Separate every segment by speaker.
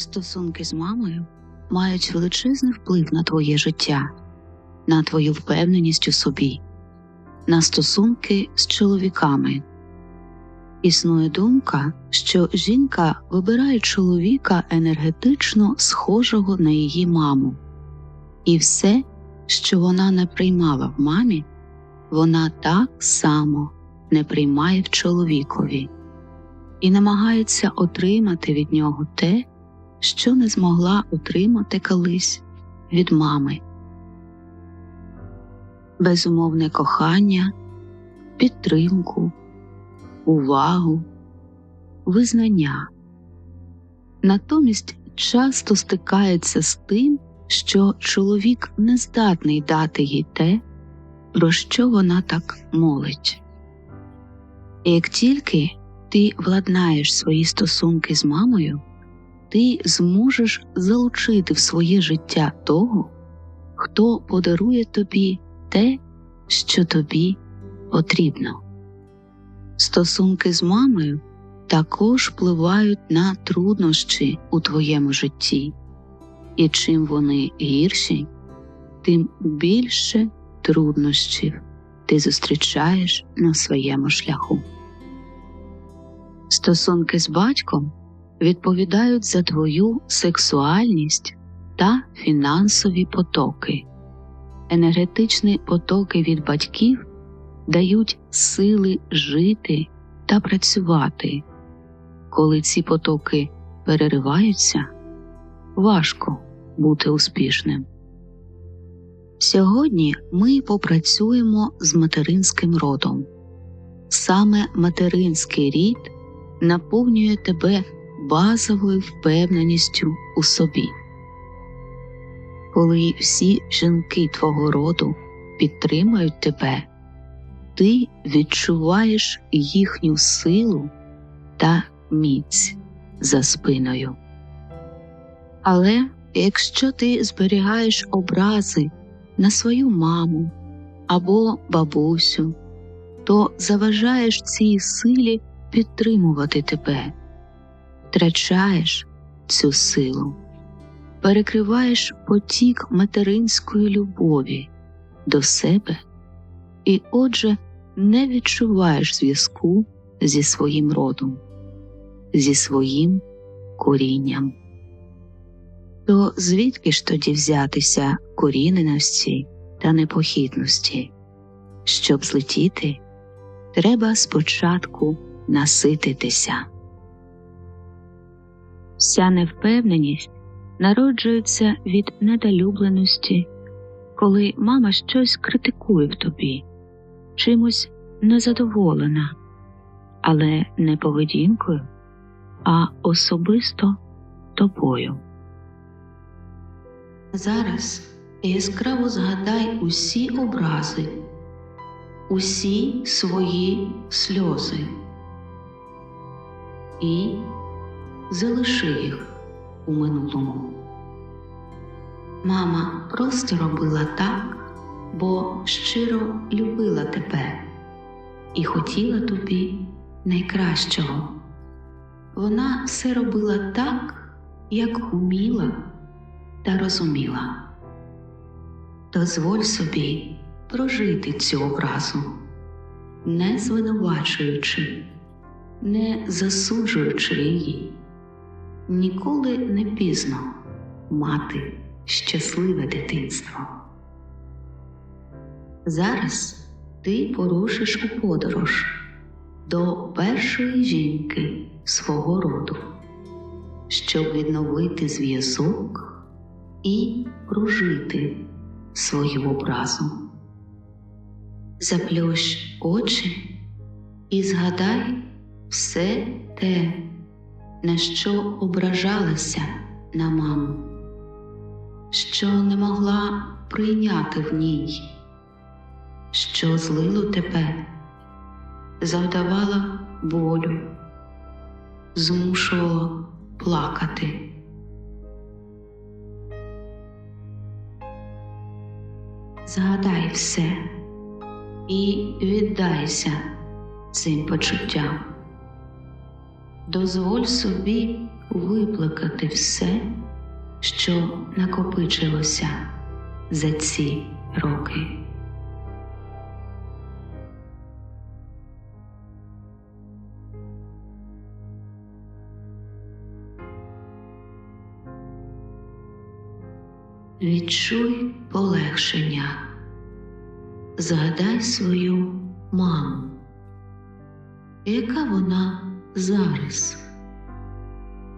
Speaker 1: Стосунки з мамою мають величезний вплив на твоє життя, на твою впевненість у собі, на стосунки з чоловіками. Існує думка, що жінка вибирає чоловіка енергетично схожого на її маму, і все, що вона не приймала в мамі, вона так само не приймає в чоловікові і намагається отримати від нього те, що не змогла отримати колись від мами. Безумовне кохання, підтримку, увагу, визнання. Натомість часто стикається з тим, що чоловік не здатний дати їй те, про що вона так молить. І як тільки ти владнаєш свої стосунки з мамою, ти зможеш залучити в своє життя того, хто подарує тобі те, що тобі потрібно. Стосунки з мамою також впливають на труднощі у твоєму житті, і чим вони гірші, тим більше труднощів ти зустрічаєш на своєму шляху. Стосунки з батьком відповідають за твою сексуальність та фінансові потоки. Енергетичні потоки від батьків дають сили жити та працювати. Коли ці потоки перериваються, важко бути успішним. Сьогодні ми попрацюємо з материнським родом. Саме материнський рід наповнює тебе базовою впевненістю у собі. Коли всі жінки твого роду підтримують тебе, ти відчуваєш їхню силу та міць за спиною. Але якщо ти зберігаєш образи на свою маму або бабусю, то заважаєш цій силі підтримувати тебе, втрачаєш цю силу, перекриваєш потік материнської любові до себе і, отже, не відчуваєш зв'язку зі своїм родом, зі своїм корінням. То звідки ж тоді взятися коріненості та непохитності? Щоб злетіти, треба спочатку насититися. Вся невпевненість народжується від недолюбленості, коли мама щось критикує в тобі, чимось незадоволена, але не поведінкою, а особисто тобою. Зараз яскраво згадай усі образи, усі свої сльози і залиши їх у минулому. Мама просто робила так, бо щиро любила тебе і хотіла тобі найкращого. Вона все робила так, як уміла та розуміла. Дозволь собі прожити цю образу, не звинувачуючи, не засуджуючи її. Ніколи не пізно мати щасливе дитинство. Зараз ти порушиш у подорож до першої жінки свого роду, щоб відновити зв'язок і прожити свою образу. Заплющ очі і згадай все те, на що ображалася на маму, що не могла прийняти в ній, що злило тебе, завдавало болю, змушувало плакати. Згадай все і віддайся цим почуттям. Дозволь собі виплакати все, що накопичилося за ці роки. Відчуй полегшення, згадай свою маму, яка вона зараз,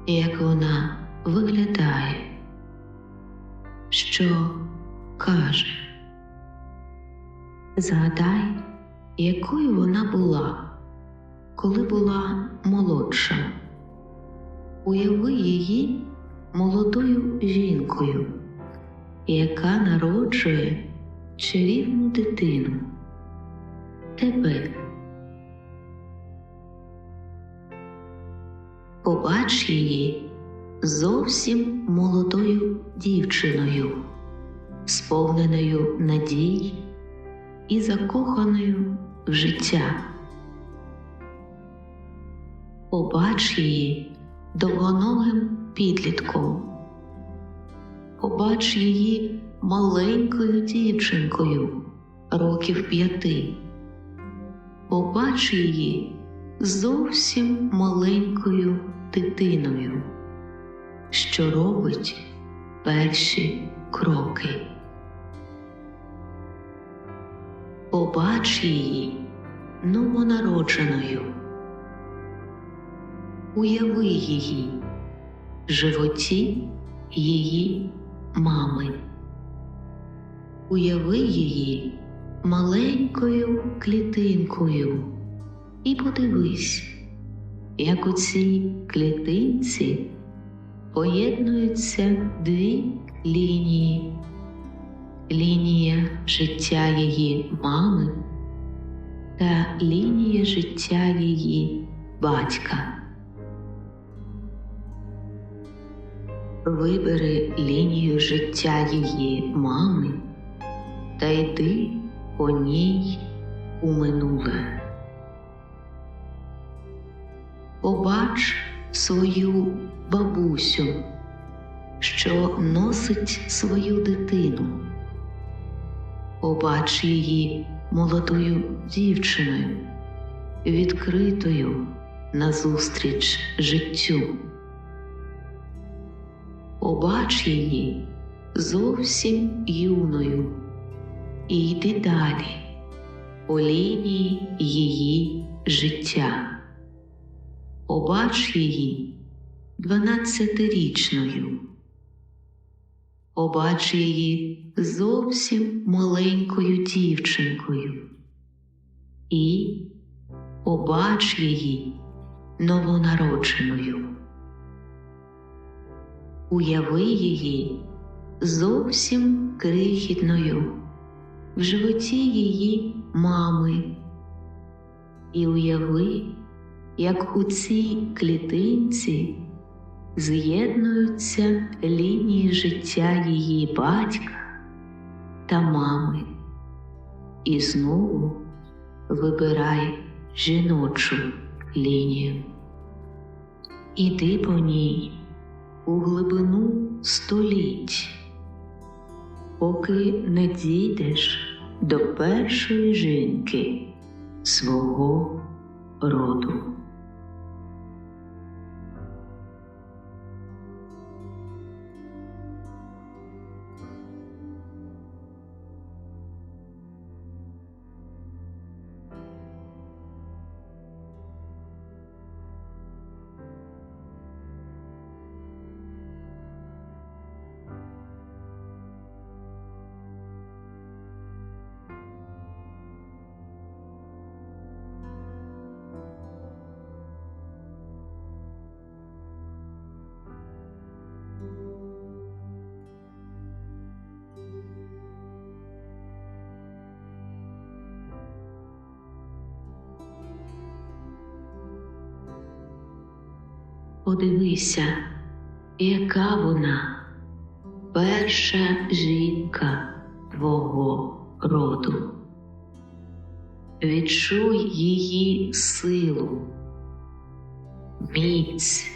Speaker 1: як вона виглядає, що каже. Згадай, якою вона була, коли була молодша. Уяви її молодою жінкою, яка народжує чарівну дитину. Тебе. Побач її зовсім молодою дівчиною, сповненою надій і закоханою в життя. Побач її довгоногим підлітком. Побач її маленькою дівчинкою років п'яти. Побач її зовсім маленькою дитиною, що робить перші кроки. Побач її новонародженою. Уяви її в животі її мами. Уяви її маленькою клітинкою і подивись, як у цій клітинці поєднуються дві лінії. Лінія життя її мами та лінія життя її батька. Вибери лінію життя її мами та йди по ній у минуле. Побач свою бабусю, що носить свою дитину. Побач її молодою дівчиною, відкритою назустріч життю. Побач її зовсім юною і йди далі по лінії її життя. Побач її дванадцятирічною. Побач її зовсім маленькою дівчинкою і побач її новонародженою. Уяви її зовсім крихітною в животі її мами, і уяви, як у цій клітинці з'єднуються лінії життя її батька та мами, і знову вибирай жіночу лінію. Іди по ній у глибину століть, поки не дійдеш до першої жінки свого роду. Подивися, яка вона, перша жінка твого роду. Відчуй її силу, міць,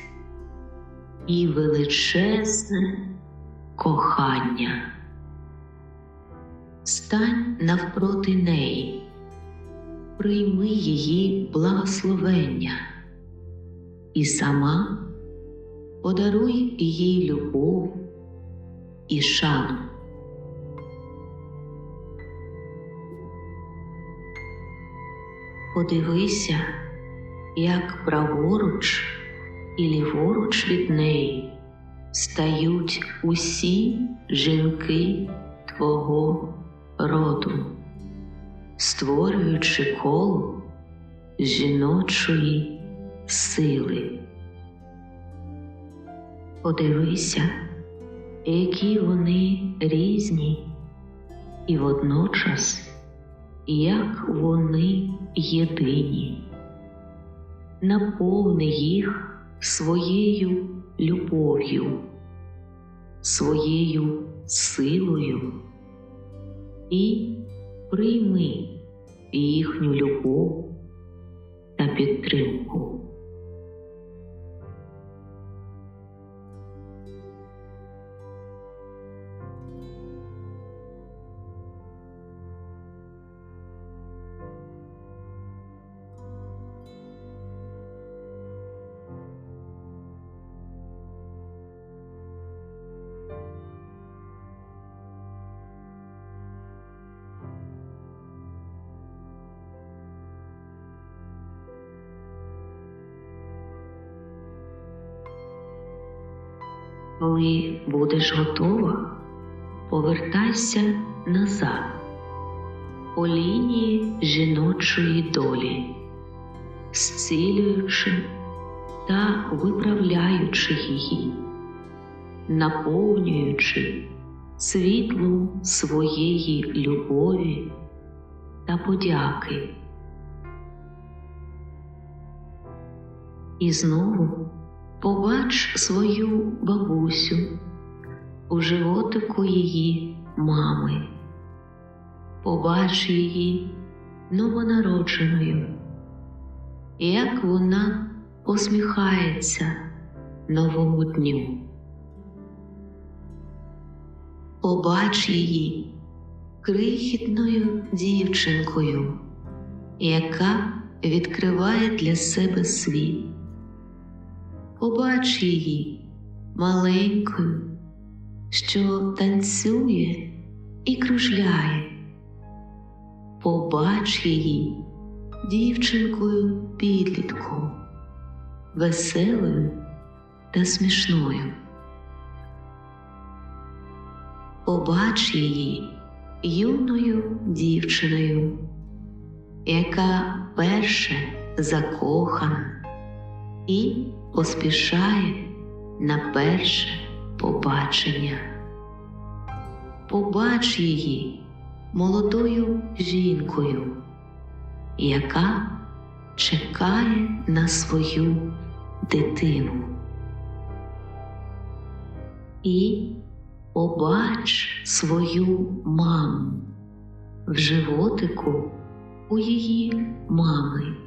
Speaker 1: і величезне кохання. Стань навпроти неї, прийми її благословення і сама подаруй їй любов і шану. Подивися, як праворуч і ліворуч від неї стають усі жінки твого роду, створюючи коло жіночої сили. Подивися, які вони різні, і водночас як вони єдині, наповни їх своєю любов'ю, своєю силою. І прийми їхню любов та підтримку. Коли будеш готова, повертайся назад по лінії жіночої долі, зцілюючи та виправляючи її, наповнюючи світлом своєї любові та подяки. І знову Побач свою бабусю у животику її мами, побач її новонародженою, як вона посміхається новому дню. Побач її крихітною дівчинкою, яка відкриває для себе світ побач її маленькою, що танцює і кружляє, побач її дівчинкою підлітком, веселою та смішною. Побач її юною дівчиною, яка перше закохана і поспішає на перше побачення. Побач її молодою жінкою, яка чекає на свою дитину. І побач свою маму в животику у її мами.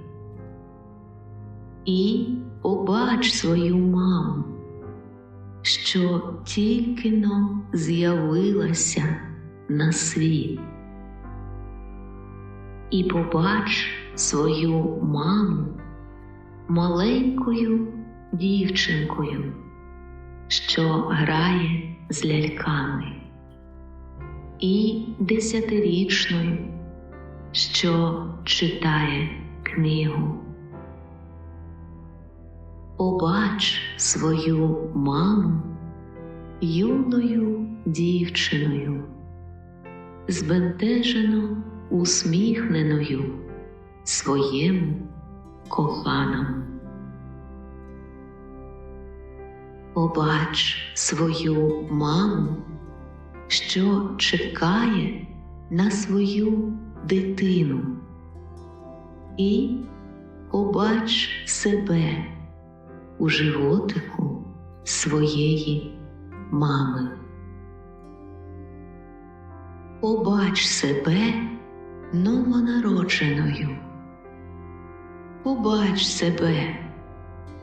Speaker 1: І побач свою маму, що тільки но з'явилася на світ. І побач свою маму маленькою дівчинкою, що грає з ляльками, і десятирічною, що читає книгу побач свою маму юною дівчиною, збентежено усміхненою своєму коханому. Побач свою маму, що чекає на свою дитину, і побач себе у животику своєї мами. Побач себе новонародженою, побач себе,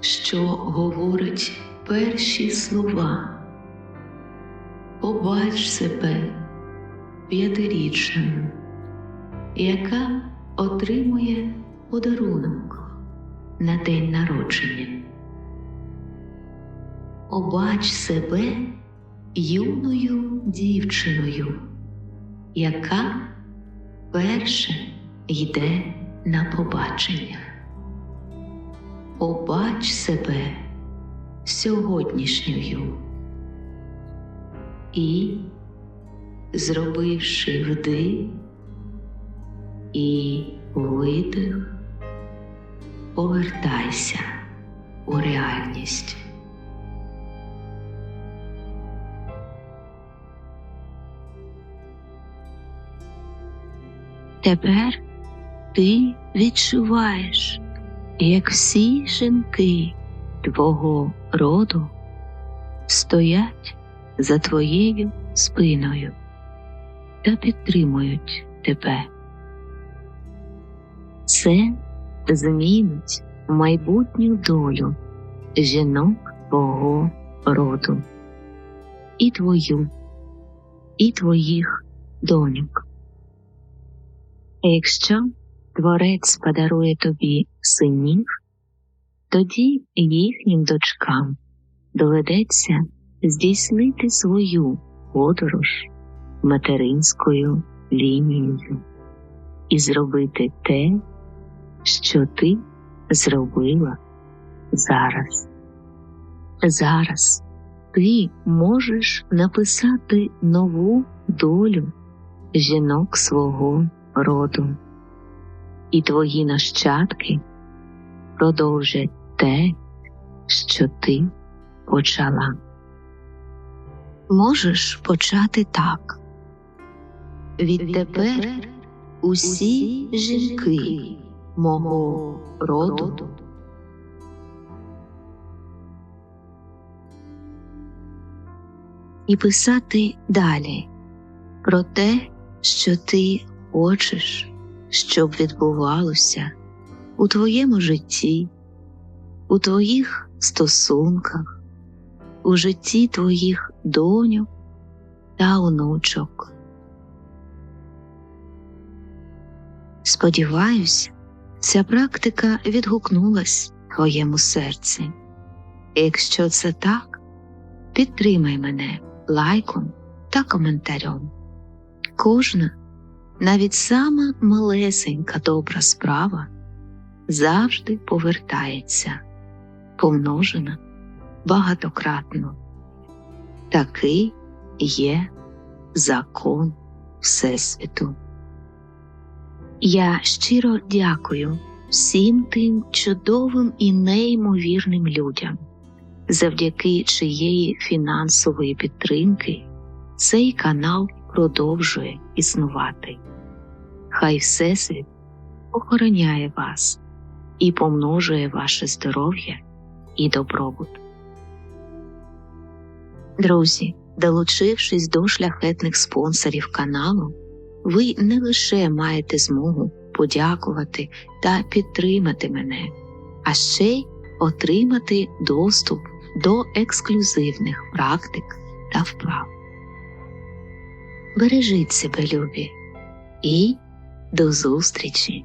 Speaker 1: що говорить перші слова. Побач себе п'ятирічною, яка отримує подарунок на день народження. Побач себе юною дівчиною, яка перше йде на побачення. Побач себе сьогоднішньою і, зробивши вдих і видих, повертайся у реальність. Тепер ти відчуваєш, як всі жінки твого роду стоять за твоєю спиною та підтримують тебе. Це змінить майбутню долю жінок твого роду, і твою, і твоїх доньок. Якщо Творець подарує тобі синів, тоді їхнім дочкам доведеться здійснити свою подорож материнською лінією і зробити те, що ти зробила зараз. Зараз ти можеш написати нову долю жінок свого роду і твої нащадки продовжать те, що ти почала. Можеш почати так. Відтепер усі жінки мого роду і писати далі про те, що ти хочеш щоб відбувалося у твоєму житті, у твоїх стосунках, у житті твоїх доньок та онучок. Сподіваюсь, ця практика відгукнулась твоєму серці. Якщо це так, підтримай мене лайком та коментарем. Кожна навіть сама малесенька добра справа завжди повертається, помножена багатократно. Такий є закон Всесвіту. Я щиро дякую всім тим чудовим і неймовірним людям, завдяки чиєї фінансової підтримки цей канал продовжує існувати. Хай Всесвіт охороняє вас і помножує ваше здоров'я і добробут. Друзі, долучившись до шляхетних спонсорів каналу, ви не лише маєте змогу подякувати та підтримати мене, а ще й отримати доступ до ексклюзивних практик та вправ. Бережіть себе, любі, і до зустрічі!